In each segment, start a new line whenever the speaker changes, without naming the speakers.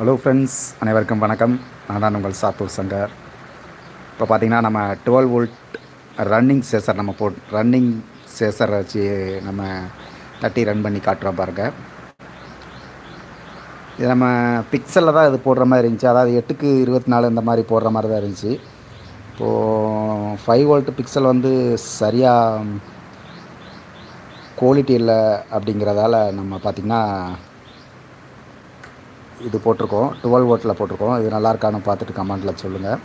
Hello friends அனைவருக்கும் வணக்கம். நான் தான் உங்கள் சாத்தூர் சங்கர். இப்போ பார்த்திங்கன்னா நம்ம டுவெல் வோல்ட் ரன்னிங் சேசர் நம்ம போட் ரன்னிங் சேசரை வச்சு நம்ம தட்டி ரன் பண்ணி காட்டுறோம் பாருங்கள் இது நம்ம பிக்சலில் தான் இது போடுற மாதிரி இருந்துச்சு. அதாவது எட்டுக்கு இருபத்தி நாலு இந்த மாதிரி போடுற மாதிரி தான் இருந்துச்சு. இப்போது ஃபைவ் வோல்ட் பிக்சல் வந்து சரியாக குவாலிட்டி இல்லை அப்படிங்கிறதால நம்ம பார்த்திங்கன்னா இது போட்டிருக்கோம். டுவெல் ஓட்டில் போட்டிருக்கோம். இது நல்லா இருக்கான்னு பார்த்துட்டு கமெண்டில் சொல்லுங்கள்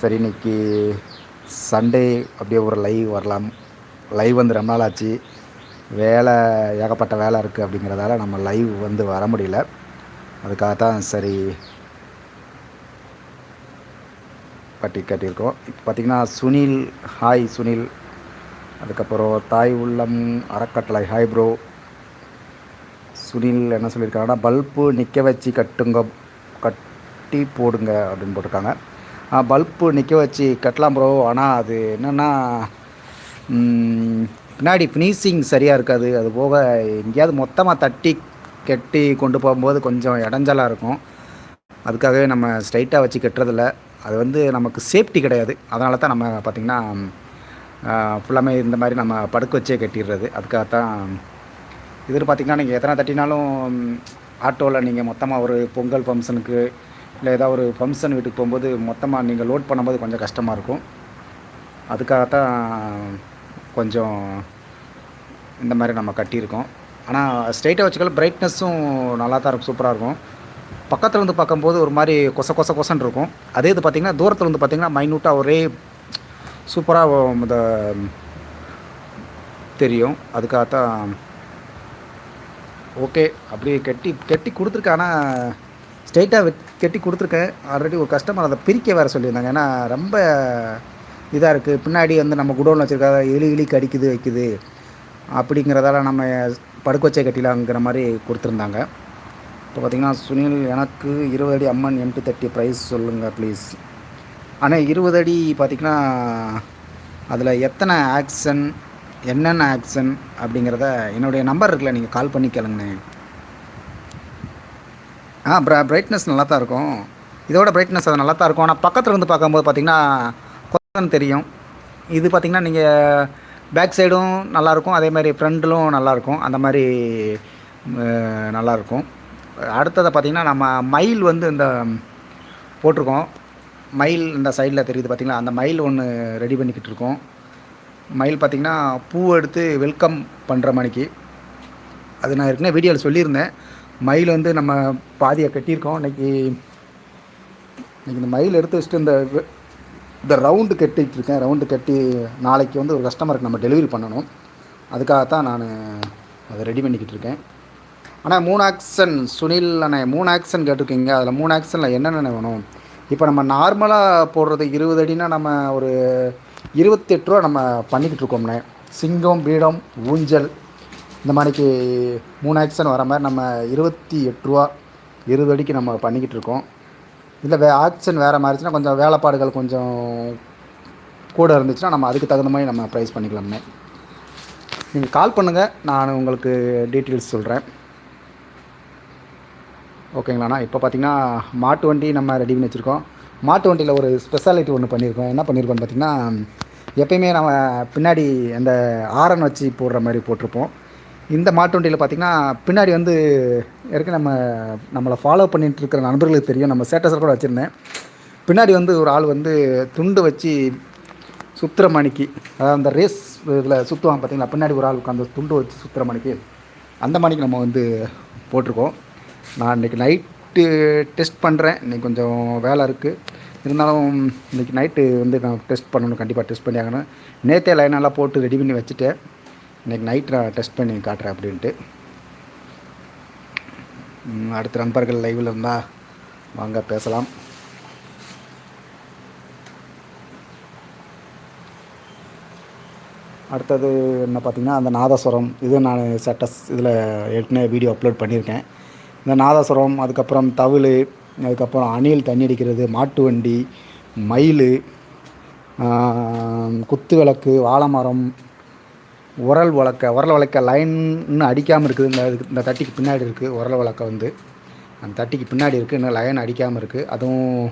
சரி இன்னைக்கு சண்டே அப்படியே ஒரு லைவ் வரலாம். லைவ் வந்து ரொம்ப நாள் ஆச்சு. வேலை ஏகப்பட்ட வேலை இருக்குது அப்படிங்கிறதால நம்ம லைவ் வந்து வர முடியல. அதுக்காக தான் சரி பட்டி கட்டியிருக்கோம். இப்போ பார்த்திங்கன்னா சுனில் ஹாய் சுனில். அதுக்கப்புறம் தாய் உள்ளம் அறக்கட்டளை ஹாய் ப்ரோ சுனில் என்ன சொல்லியிருக்காங்கன்னா பல்பு நிற்க வச்சு கட்டுங்க கட்டி போடுங்க அப்படின்னு போட்டிருக்காங்க. பல்பு நிற்க வச்சு கட்டலாம் ப்ரோ ஆனால் அது என்னென்னா பின்னாடி ஃபினிஷிங் சரியாக இருக்காது. அது போக எங்கேயாவது மொத்தமாக தட்டி கட்டி கொண்டு போகும்போது கொஞ்சம் இடைஞ்சலாக இருக்கும். அதுக்காகவே நம்ம ஸ்ட்ரைட்டாக வச்சு கட்டுறதில்ல. அது வந்து நமக்கு சேஃப்டி கிடையாது. அதனால தான் நம்ம பார்த்திங்கன்னா ஃபுல்லாமே இந்த மாதிரி நம்ம படுக்க வச்சே கட்டிடுறது. அதுக்காக தான் இதில் பார்த்திங்கன்னா நீங்கள் எத்தனை தட்டினாலும் ஆட்டோவில் நீங்கள் மொத்தமாக ஒரு பொங்கல் ஃபங்க்ஷனுக்கு இல்லை ஏதாவது ஒரு ஃபங்க்ஷன் வீட்டுக்கு போகும்போது மொத்தமாக நீங்கள் லோட் பண்ணும்போது கொஞ்சம் கஷ்டமாக இருக்கும். அதுக்காகத்தான் கொஞ்சம் இந்த மாதிரி நம்ம கட்டியிருக்கோம். ஆனால் ஸ்ட்ரைட்டாக வச்சுக்கல பிரைட்னஸும் நல்லா தான் இருக்கும் சூப்பராக இருக்கும். பக்கத்தில் இருந்து பார்க்கும்போது ஒரு மாதிரி கொச கொச கொசன் இருக்கும். அதே இது பார்த்திங்கன்னா தூரத்தில் வந்து பார்த்திங்கன்னா மைனூட்டாக ஒரே சூப்பராக இந்த தெரியும். அதுக்காகத்தான் ஓகே அப்படி கட்டி கட்டி கொடுத்துருக்கேன். ஆனால் ஸ்ட்ரெயிட்டாக கட்டி கொடுத்துருக்கேன். ஆல்ரெடி ஒரு கஸ்டமர் அதை பிரிக்க வேறு சொல்லியிருந்தாங்க. ஏன்னா ரொம்ப இதாக இருக்குது பின்னாடி வந்து நம்ம குடோனில் வச்சுருக்காத எலி எலி கடிக்குது வைக்குது. அப்படிங்கிறதால நம்ம படுக்க வச்சே கட்டிலாங்கிற மாதிரி கொடுத்துருந்தாங்க. இப்போ பார்த்திங்கன்னா சுனில் எனக்கு இருபது அடி அம்மன் எம்டி தேர்ட்டி ப்ரைஸ் சொல்லுங்கள் ப்ளீஸ் ஆனால் இருபது அடி பார்த்திங்கன்னா அதில் எத்தனை ஆக்ஷன் என்னென்ன ஆக்ஷன் அப்படிங்கிறத என்னுடைய நம்பர் இருக்குல்ல நீங்கள் கால் பண்ணி கேளுங்கண்ணே ஆ ப்ர பிரைட்னஸ் நல்லா தான் இருக்கும். இதோட பிரைட்னஸ் அது நல்லா தான் இருக்கும். ஆனால் பக்கத்தில் இருந்து பார்க்கும்போது பார்த்திங்கன்னா கொத்தன் தெரியும். இது பார்த்திங்கன்னா நீங்கள் பேக் சைடும் நல்லாயிருக்கும் அதே மாதிரி ஃப்ரண்டிலும் நல்லாயிருக்கும் அந்த மாதிரி நல்லாயிருக்கும் அடுத்ததை பார்த்திங்கன்னா நம்ம மயில் வந்து இந்த போட்டிருக்கோம். மயில் இந்த சைடில் தெரியுது பார்த்திங்களா அந்த மயில் ஒன்று ரெடி பண்ணிக்கிட்டு இருக்கோம். மயில் பார்த்திங்கன்னா பூ எடுத்து வெல்கம் பண்ணுற மணிக்கு. அது நான் ஏற்கனவே வீடியோவில் சொல்லியிருந்தேன். மயில் வந்து நம்ம பாதியை கட்டியிருக்கோம். இன்றைக்கி இன்றைக்கி இந்த மயில் எடுத்து வச்சுட்டு இந்த இந்த ரவுண்டு கட்டிகிட்டு இருக்கேன். ரவுண்டு கட்டி நாளைக்கு வந்து ஒரு கஸ்டமருக்கு நம்ம டெலிவரி பண்ணணும். அதுக்காகத்தான் நான் அதை ரெடி பண்ணிக்கிட்டு இருக்கேன். ஆனால் மூணு ஆக்ஷன் சுனில் அண்ணே மூணு ஆக்ஷன் கேட்டிருக்கீங்க. அதில் மூணு ஆக்ஷனில் என்னென்ன வேணும்? இப்போ நம்ம நார்மலாக போடுறது இருபது அடினா நம்ம ஒரு இருபத்தெட்டு ரூபா நம்ம பண்ணிக்கிட்டு இருக்கோம்ண்ணே சிங்கம் பீடம் ஊஞ்சல் இந்த மாதிரிக்கு மூணு ஆக்ஷன் வர மாதிரி நம்ம இருபத்தி எட்டு ரூபா இருபது அடிக்கு நம்ம பண்ணிக்கிட்டு இருக்கோம். இல்லை வே ஆக்ஷன் வேறு மாதிரிச்சுன்னா கொஞ்சம் வேலைப்பாடுகள் கொஞ்சம் கூட இருந்துச்சுன்னா நம்ம அதுக்கு தகுந்த மாதிரி நம்ம ப்ரைஸ் பண்ணிக்கலாம்ண்ணே நீங்கள் கால் பண்ணுங்கள் நான் உங்களுக்கு டீட்டெயில்ஸ் சொல்கிறேன் ஓகேங்களாண்ணா இப்போ பார்த்திங்கன்னா மாட்டு வண்டி நம்ம ரெடி பண்ணி வச்சுருக்கோம். மாட்டு வண்டியில் ஒரு ஸ்பெஷாலிட்டி ஒன்று பண்ணியிருக்கோம் என்ன பண்ணியிருக்கோம்னு பார்த்திங்கன்னா எப்பயுமே நம்ம பின்னாடி அந்த ஆரன் வச்சு போடுற மாதிரி போட்டிருப்போம். இந்த மாட்டு வண்டியில் பார்த்திங்கன்னா பின்னாடி வந்து ஏற்கனவே நம்ம நம்மளை ஃபாலோ பண்ணிகிட்டு இருக்கிற நண்பர்களுக்கு தெரியும். நம்ம ஸ்டேட்டஸில் கூட வச்சுருந்தேன். பின்னாடி வந்து ஒரு ஆள் வந்து துண்டு வச்சு சுத்துற மணிக்கு அதாவது அந்த ரேஸ் இதில் சுற்றுவாங்க பார்த்திங்களா பின்னாடி ஒரு ஆள் அந்த துண்டு வச்சு சுத்துற மணிக்கு அந்த மணிக்கு நம்ம வந்து போட்டிருக்கோம். நான் இன்றைக்கி நைட்டு டெஸ்ட் பண்ணுறேன் இன்றைக்கி கொஞ்சம் வேலை இருக்குது இருந்தாலும் இன்றைக்கி நைட்டு வந்து நான் டெஸ்ட் பண்ணணும் கண்டிப்பாக டெஸ்ட் பண்ணி ஆகணும். நேற்றே லைனெல்லாம் போட்டு ரெடி பண்ணி வச்சுட்டேன் இன்றைக்கி நைட் நான் டெஸ்ட் பண்ணி காட்டுறேன் அப்படின்ட்டு. அடுத்த நண்பர்கள் லைவில் இருந்தால் வாங்க பேசலாம். அடுத்தது என்ன பார்த்திங்கன்னா அந்த நாதஸ்வரம் இது நான் சட்டஸ் இதில் ஏற்கனவே வீடியோ அப்லோட் பண்ணியிருக்கேன். இந்த நாதஸ்வரம் அதுக்கப்புறம் தவில் அதுக்கப்புறம் அணில் தண்ணி அடிக்கிறது மாட்டு வண்டி மயில் குத்து விளக்கு வாழை மரம் உரல் வளர்க்க உரல் வளர்க்க லைன்னு அடிக்காமல் இருக்குது. இந்த இந்த தட்டிக்கு பின்னாடி இருக்குது உரல் வளர்க்க வந்து. அந்த தட்டிக்கு பின்னாடி இருக்குது இன்னும் லைன் அடிக்காமல் இருக்குது அதுவும்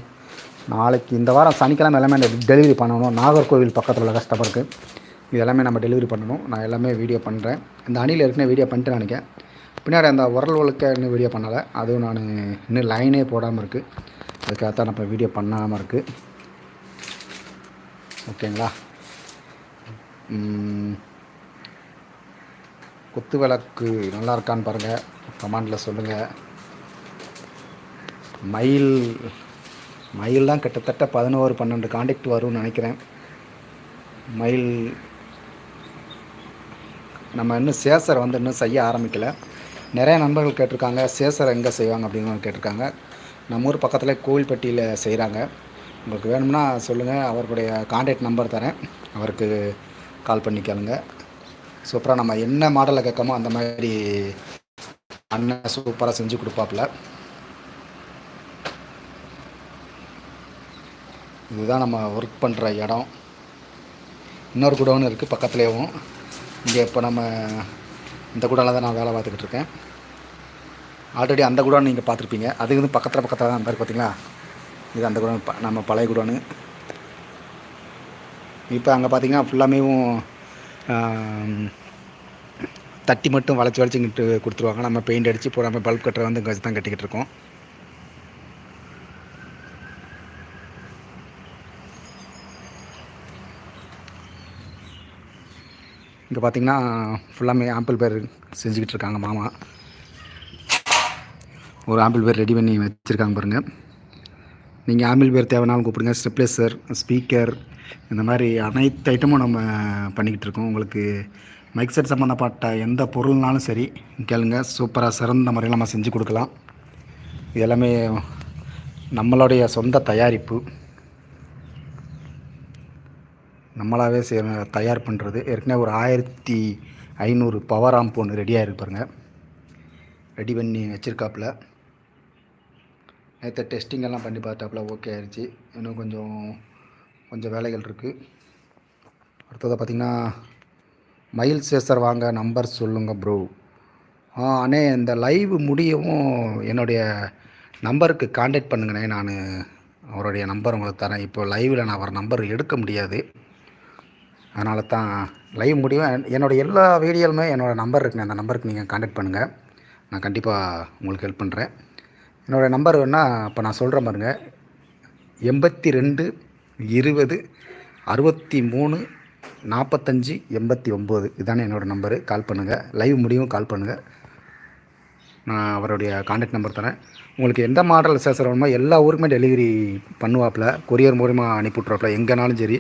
நாளைக்கு இந்த வாரம் சனிக்கிழமை எல்லாமே டெலிவரி பண்ணணும். நாகர்கோவில் பக்கத்தில் உள்ள கஸ்டமருக்கு இது எல்லாமே நம்ம டெலிவரி பண்ணணும். நான் எல்லாமே வீடியோ பண்ணுறேன் இந்த அணியில் ஏற்கனவே வீடியோ பண்ணிட்டு நினைக்கிறேன். பின்னாடி அந்த உரல் ஒழுக்க இன்னும் வீடியோ பண்ணலை. அதுவும் நான் இன்னும் லைனே போடாமல் இருக்குது அதுக்காகத்தான் நம்ம வீடியோ பண்ணாமல் இருக்குது ஓகேங்களா குத்து விளக்கு நல்லா இருக்கான்னு பாருங்கள் கமெண்டில் சொல்லுங்கள் மயில் மயில் தான் கிட்டத்தட்ட பதினோரு பன்னெண்டு காண்டாக்ட் வரும்னு நினைக்கிறேன். மயில் நம்ம இன்னும் சேசர் வந்து இன்னும் செய்ய ஆரம்பிக்கலை. நிறைய நண்பர்கள் கேட்டிருக்காங்க சேசர் எங்கே செய்வாங்க அப்படின்னு கேட்டிருக்காங்க. நம்ம ஊர் பக்கத்தில் கோவில்பட்டியில் செய்கிறாங்க உங்களுக்கு வேணும்னா சொல்லுங்கள் அவருடைய காண்டாக்ட் நம்பர் தரேன். அவருக்கு கால் பண்ணி கேளுங்க. சூப்பராக நம்ம என்ன மாடலில் கேட்கமோ அந்த மாதிரி அண்ணன் சூப்பராக செஞ்சு கொடுப்பாப்புல. இதுதான் நம்ம ஒர்க் பண்ணுற இடம். இன்னொரு குடோன் இருக்குது பக்கத்துலேயும். இங்கே இப்போ நம்ம இந்த குடோனில் தான் நான் வேலை பார்த்துக்கிட்டு இருக்கேன். ஆல்ரெடி அந்த குடோன் நீங்கள் பார்த்துருப்பீங்க. அது வந்து பக்கத்தில் பக்கத்தில் தான் இருந்தார் பார்த்தீங்களா இது அந்த குடோன் ப- நம்ம பழைய குடோனு. இப்போ அங்கே பார்த்தீங்கன்னா ஃபுல்லாமேவும் தட்டி மட்டும் வளைச்சி வளைச்சிக்கிட்டு கொடுத்துருவாங்க. நம்ம பெயிண்ட் அடித்து இப்போ நம்ம பல்ப் கட்டுற வந்து இங்கே தான் கட்டிக்கிட்டு இருக்கோம். இங்கே பார்த்தீங்கன்னா ஃபுல்லாமே ஆம்பிள் பேர் செஞ்சுக்கிட்டு இருக்காங்க மாமா. ஒரு ஆம்பிள் பேர் ரெடி பண்ணி வச்சுருக்காங்க பாருங்கள் நீங்கள் ஆம்பிள் பேர் தேவைனாலும் கூப்பிடுங்க. ஸ்டெப்லேசர் ஸ்பீக்கர் இந்த மாதிரி அனைத்து ஐட்டமும் நம்ம பண்ணிக்கிட்டு இருக்கோம். உங்களுக்கு மைக் செட் சம்மந்தப்பட்ட எந்த பொருள்னாலும் சரி கேளுங்க. சூப்பராக சிறந்த முறையில் நம்ம செஞ்சு கொடுக்கலாம். இது எல்லாமே நம்மளுடைய சொந்த தயாரிப்பு. நம்மளாகவே சே தயார் பண்ணுறது ஏற்கனவே ஒரு ஆயிரத்தி ஐநூறு பவர் ஆம்ப் ஒன்று ரெடியாக இருப்பாருங்க ரெடி பண்ணி வச்சுருக்காப்புல. நேற்று டெஸ்டிங் எல்லாம் பண்ணி பார்த்தாப்புல ஓகே ஆயிடுச்சு இன்னும் கொஞ்சம் கொஞ்சம் வேலைகள் இருக்குது அடுத்ததை பார்த்திங்கன்னா மயில் சேசர் வாங்க நம்பர் சொல்லுங்கள் ப்ரோ ஆ அண்ணே இந்த லைவ் முடியவும் என்னுடைய நம்பருக்கு காண்டாக்ட் பண்ணுங்கண்ணே. நான் அவருடைய நம்பர் உங்களுக்கு தரேன். இப்போ லைவில் நான் அவர் நம்பர் எடுக்க முடியாது. அதனால தான் லைவ் முடியும். என்னோடய எல்லா வீடியோலுமே என்னோடய நம்பர் இருக்குண்ணே. அந்த நம்பருக்கு நீங்கள் காண்டாக்ட் பண்ணுங்கள் நான் கண்டிப்பாக உங்களுக்கு ஹெல்ப் பண்ணுறேன் என்னோடய நம்பர் வேணால் இப்போ நான் சொல்கிறேன் பாருங்கள் எண்பத்தி ரெண்டு இருபது அறுபத்தி மூணு நாற்பத்தஞ்சு எண்பத்தி ஒம்பது இதுதானே என்னோடய நம்பரு கால் பண்ணுங்கள் லைவ் முடியும் கால் பண்ணுங்கள் நான் அவருடைய காண்டாக்ட் நம்பர் தரேன். உங்களுக்கு எந்த மாடல் சேசர் வேணுமோ எல்லா ஊருக்குமே டெலிவரி பண்ணுவாப்பில். கொரியர் மூலிமா அனுப்பிவிட்ருவாப்புல எங்கேனாலும் சரி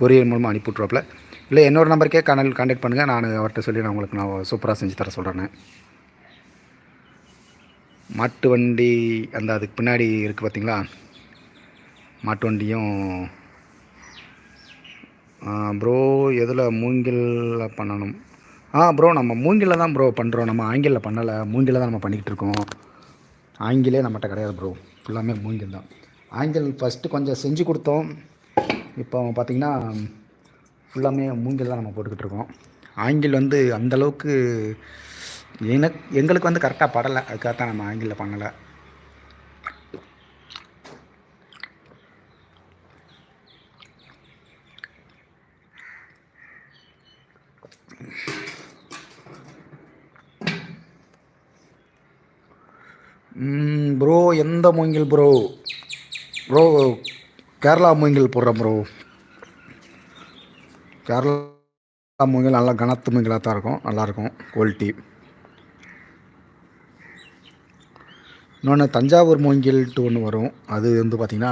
கொரியர் மூலமாக அனுப்பிவிட்ருவாப்புல இல்லை என்னோடய நம்பருக்கே கனல் காண்டாக்ட் பண்ணுங்கள் நான் அவர்கிட்ட சொல்லி நான் உங்களுக்கு நான் சூப்பராக செஞ்சு தர சொல்கிறேன் மாட்டு வண்டி அந்த அதுக்கு பின்னாடி இருக்குது பார்த்தீங்களா மாட்டு வண்டியும் ப்ரோ எதில் மூங்கிலில் பண்ணணும்? ஆ ப்ரோ நம்ம மூங்கில் தான் ப்ரோ பண்ணுறோம் நம்ம ஆங்கிலில் பண்ணலை. மூங்கில் தான் நம்ம பண்ணிக்கிட்டு இருக்கோம். ஆங்கிலே நம்மகிட்ட கிடையாது ப்ரோ ஃபுல்லாமே மூங்கில் தான். ஆங்கில் ஃபஸ்ட்டு கொஞ்சம் செஞ்சு கொடுத்தோம். இப்போ பார்த்திங்கன்னா ஃபுல்லாமே மூங்கில் தான் நம்ம போட்டுக்கிட்டு இருக்கோம். ஆங்கில் வந்து அந்தளவுக்கு எனக்கு எங்களுக்கு வந்து கரெக்டாக படலை. அதுக்காக தான் நம்ம ஆங்கிலில் பண்ணலை. ப்ரோ எந்த மூங்கில் ப்ரோ ப்ரோ கேரளா மூங்கில் போடுறேன் ப்ரோ கேரளா மூங்கில் நல்லா கனத்து மூங்கிலாக தான் இருக்கும். நல்லாயிருக்கும் குவாலிட்டி இன்னொன்று தஞ்சாவூர் மூங்கில்ட்டு ஒன்று வரும். அது வந்து பார்த்திங்கன்னா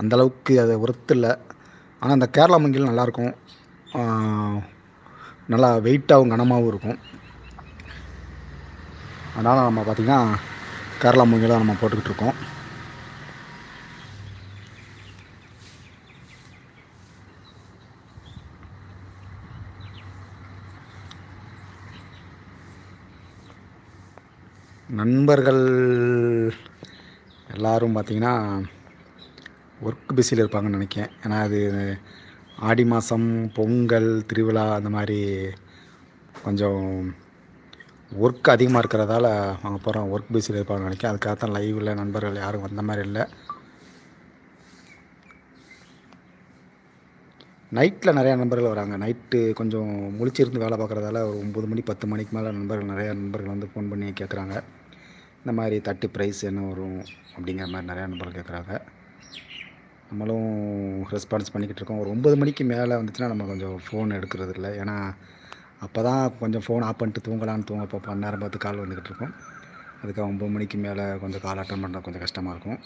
அந்தளவுக்கு அது ஒர்த்து இல்லை. ஆனால் அந்த கேரளா மூங்கில் நல்லாயிருக்கும் நல்லா வெயிட்டாகவும் கனமாகவும் இருக்கும். அதனால் நம்ம பார்த்திங்கன்னா கேரளா மூங்கில் தான் நம்ம போட்டுக்கிட்டு இருக்கோம். நண்பர்கள் எல்லாரும் பார்த்திங்கன்னா ஒர்க் பிஸியில் இருப்பாங்கன்னு நினைக்கிறேன். ஏன்னா அது ஆடி மாதம் பொங்கல் திருவிழா அந்த மாதிரி கொஞ்சம் ஒர்க் அதிகமாக இருக்கிறதால அவங்க போகிறோம் ஒர்க் பிஸியில் இருப்பாங்கன்னு நினைக்கிறேன். அதுக்காக தான் லைவில் நண்பர்கள் யாரும் வந்த மாதிரி இல்லை. நைட்டில் நிறையா நண்பர்கள் வராங்க. நைட்டு கொஞ்சம் முழிச்சிருந்து வேலை பார்க்குறதால ஒரு ஒம்பது மணி பத்து மணிக்கு மேலே நண்பர்கள் நிறையா நண்பர்கள் வந்து ஃபோன் பண்ணி கேட்குறாங்க இந்த மாதிரி தட்டு ப்ரைஸ் என்ன வரும் அப்படிங்கிற மாதிரி நிறையா நண்பர்கள் கேட்குறாங்க. நம்மளும் ரெஸ்பான்ஸ் பண்ணிக்கிட்டு இருக்கோம். ஒரு ஒம்பது மணிக்கு மேலே வந்துச்சுன்னா நம்ம கொஞ்சம் ஃபோன் எடுக்கிறது இல்லை ஏன்னா அப்போ தான் கொஞ்சம் ஃபோன் ஆஃப் பண்ணிட்டு தூங்கலான்னு தூங்க பார்ப்போம் நேரம் பார்த்து கால் வந்துக்கிட்டு இருக்கோம். அதுக்கு ஒம்பது மணிக்கு மேலே கொஞ்சம் கால் அட்டன் பண்ணுறது கொஞ்சம் கஷ்டமாக இருக்கும்.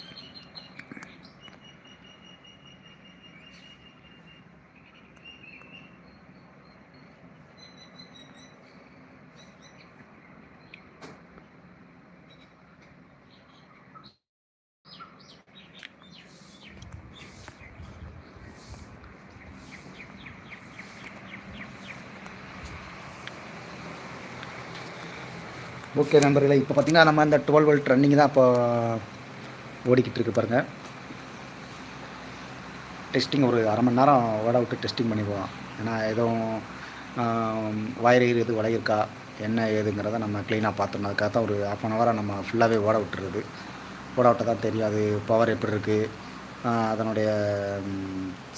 ஓகே நண்பர்களே இப்போ பார்த்தீங்கன்னா நம்ம இந்த டுவெல் வோல்ட் ரன்னிங் தான் இப்போ ஓடிக்கிட்டு இருக்கு பாருங்கள் டெஸ்டிங் ஒரு அரை மணி நேரம் ஓட விட்டு டெஸ்டிங் பண்ணிடுவோம் ஏன்னா எதுவும் வயர் எது வளையிருக்கா என்ன ஏதுங்கிறத நம்ம க்ளீனாக பார்த்தோம் அதுக்காக தான் ஒரு ஆஃப் அன் ஹவராக நம்ம ஃபுல்லாகவே ஓட விட்டுறது ஓட விட்டால் தான் தெரியும் அது பவர் எப்படி இருக்குது அதனுடைய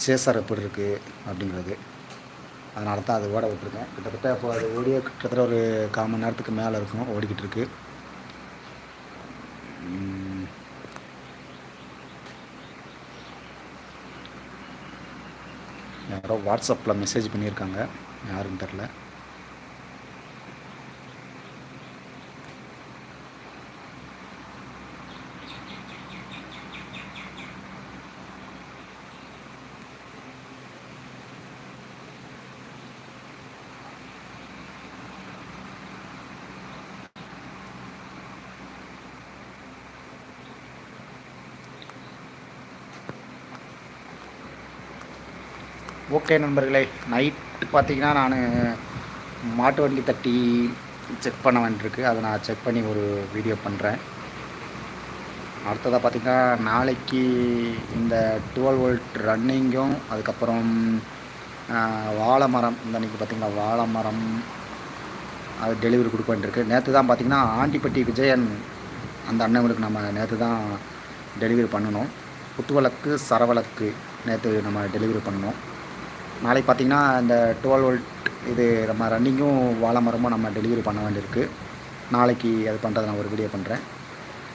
சேசர் எப்படி இருக்குது அப்படிங்கிறது. அதனால தான் அது ஓட விட்டுருக்கேன். கிட்டத்தட்ட இப்போ அது ஓடியே கிட்டத்தட்ட ஒரு கால் மணி நேரத்துக்கு மேலே இருக்கும் ஓடிக்கிட்டு இருக்கு. யாரோ வாட்ஸ்அப்பில் மெசேஜ் பண்ணியிருக்காங்க. யாருன்னு தெரில ஓகே நண்பர்களே நைட்டு பார்த்தீங்கன்னா நான் மாட்டு வண்டி தட்டி செக் பண்ண வேண்டியிருக்கு. அதை நான் செக் பண்ணி ஒரு வீடியோ பண்ணுறேன் அடுத்ததாக பார்த்திங்கன்னா நாளைக்கு இந்த டுவெல் வோல்ட் ரன்னிங்கும் அதுக்கப்புறம் வாழை மரம் இந்த அன்றைக்கி பார்த்திங்கன்னா வாழை மரம் அது டெலிவரி கொடுக்க வேண்டியிருக்கு. நேற்று தான் பார்த்திங்கன்னா ஆண்டிப்பட்டி விஜயன் அந்த அண்ணங்களுக்கு நம்ம நேற்று தான் டெலிவரி பண்ணணும். குத்துவிளக்கு சரவளக்கு நேற்று நம்ம டெலிவரி பண்ணணும். நாளைக்கு பார்த்திங்கன்னா இந்த டுவெல் வோல்ட் இது நம்ம ரன்னிங்கும் வாழை மரமும் நம்ம டெலிவரி பண்ண வேண்டியிருக்கு. நாளைக்கு அது பண்ணுறதை நான் ஒரு வீடியோ பண்ணுறேன்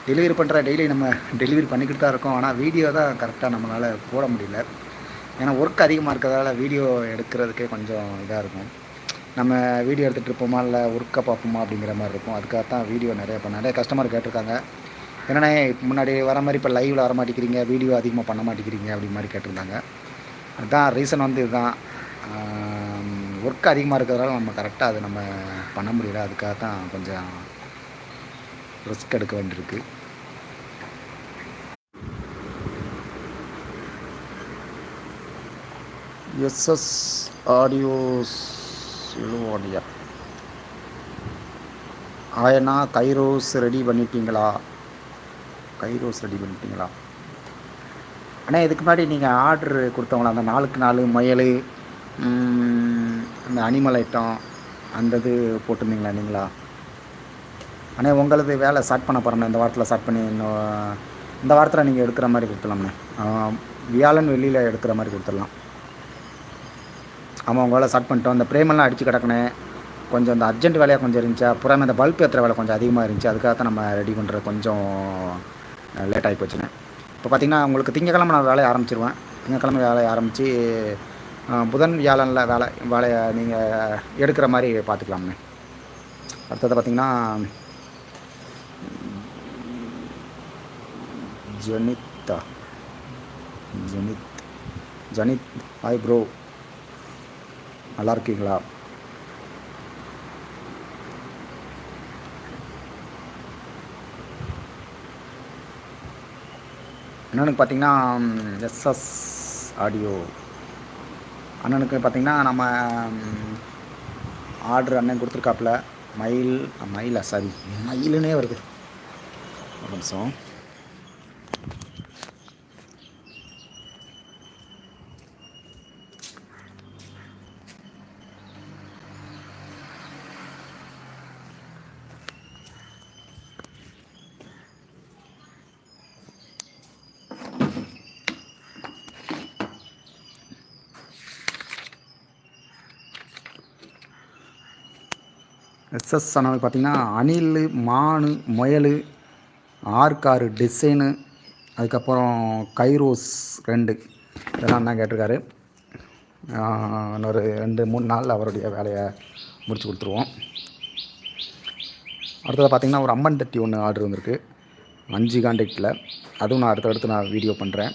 டெலிவரி பண்ணுற டெய்லி நம்ம டெலிவரி பண்ணிக்கிட்டு தான் இருக்கோம். ஆனால் வீடியோ தான் கரெக்டாக நம்மளால் போட முடியல. ஏன்னா ஒர்க் அதிகமாக இருக்கிறதால வீடியோ எடுக்கிறதுக்கே கொஞ்சம் இதாக இருக்கும். நம்ம வீடியோ எடுத்துகிட்டு இருப்போமா இல்லை ஒர்க்கை பார்ப்போமா அப்படிங்கிற மாதிரி இருக்கும். அதுக்காக தான் வீடியோ நிறைய பண்ண நிறைய கஸ்டமர் கேட்டிருக்காங்க. என்னென்ன முன்னாடி வர மாதிரி இப்போ லைவில் வர மாட்டேங்கிறீங்க வீடியோ அதிகமாக பண்ண மாட்டேங்கிறீங்க அப்படி மாதிரி கேட்டிருந்தாங்க. அதுதான் ரீசன் வந்து இதுதான். ஒர்க் அதிகமாக இருக்கிறதால நம்ம கரெக்டாக அதை நம்ம பண்ண முடியல. அதுக்காக தான் கொஞ்சம் ரிஸ்க் எடுக்க வேண்டியிருக்கு. எஸ்எஸ் ஆடியோஸ் ஆடியா ஆயனா கைரோஸ் ரெடி பண்ணிட்டீங்களா? கைரோஸ் ரெடி பண்ணிட்டீங்களா? ஆனால் இதுக்கு முன்னாடி நீங்கள் ஆர்டர் கொடுத்தவங்களா? அந்த நாளுக்கு நாலு முயல் அந்த அனிமல் ஐட்டம் அந்த இது போட்டிருந்தீங்களா நீங்களா? அண்ணே உங்களது வேலை ஸ்டார்ட் பண்ண போகிறோம்ண்ணே இந்த வாரத்தில் ஸ்டார்ட் பண்ணி இன்னும் இந்த வாரத்தில் நீங்கள் எடுக்கிற மாதிரி கொடுத்துடலாம்ண்ணே வியாழன் வெளியில் எடுக்கிற மாதிரி கொடுத்துடலாம். ஆமாம் உங்களால் ஸ்டார்ட் பண்ணிட்டோம். இந்த பிரேமெல்லாம் அடித்து கிடக்குனே கொஞ்சம் இந்த அர்ஜென்ட் வேலையாக கொஞ்சம் இருந்துச்சா? அப்புறம் இந்த பல்ப் ஏற்றுற வேலை கொஞ்சம் அதிகமாக இருந்துச்சு. அதுக்காக தான் நம்ம ரெடி பண்ணுறது கொஞ்சம் லேட் ஆகி போச்சுண்ணே. இப்போ பார்த்தீங்கன்னா உங்களுக்கு திங்கக்கிழமை நான் வேலையை ஆரம்பிச்சிருவேன். திங்கக்கிழமை வேலையை ஆரம்பித்து புதன் வியாழனில் வேலை வேலையை நீங்கள் எடுக்கிற மாதிரி பார்த்துக்கலாம்ண்ணே அடுத்தது பார்த்திங்கன்னா ஜனிதா ஜனித் ஜனித் ஹாய் ப்ரோ. நல்லா இருக்கீங்களா? அண்ணனுக்கு பார்த்தீங்கன்னா எஸ்எஸ் ஆடியோ. அண்ணனுக்கு பார்த்தீங்கன்னா நம்ம ஆர்டர் அண்ணன் கொடுத்துருக்காப்புல. மயில் மயிலா சாரி மயிலுன்னே வருது. ஒரு நிமிஷம். எஸ்எஸ் சொன்னது பார்த்தீங்கன்னா அணில் மானு முயல் ஆர்காரு டிசைனு அதுக்கப்புறம் கைரோஸ் ரெண்டு. இதெல்லாம் தான் கேட்டிருக்காரு. இன்னொரு ரெண்டு மூணு நாளில் அவருடைய வேலையை முடிச்சு கொடுத்துருவோம். அடுத்தது பார்த்திங்கன்னா ஒரு அம்மன் தட்டி ஒன்று ஆர்டர் வந்திருக்கு. அஞ்சு கான்டாக்டில் அதுவும் நான் அடுத்தடுத்து நான் வீடியோ பண்ணுறேன்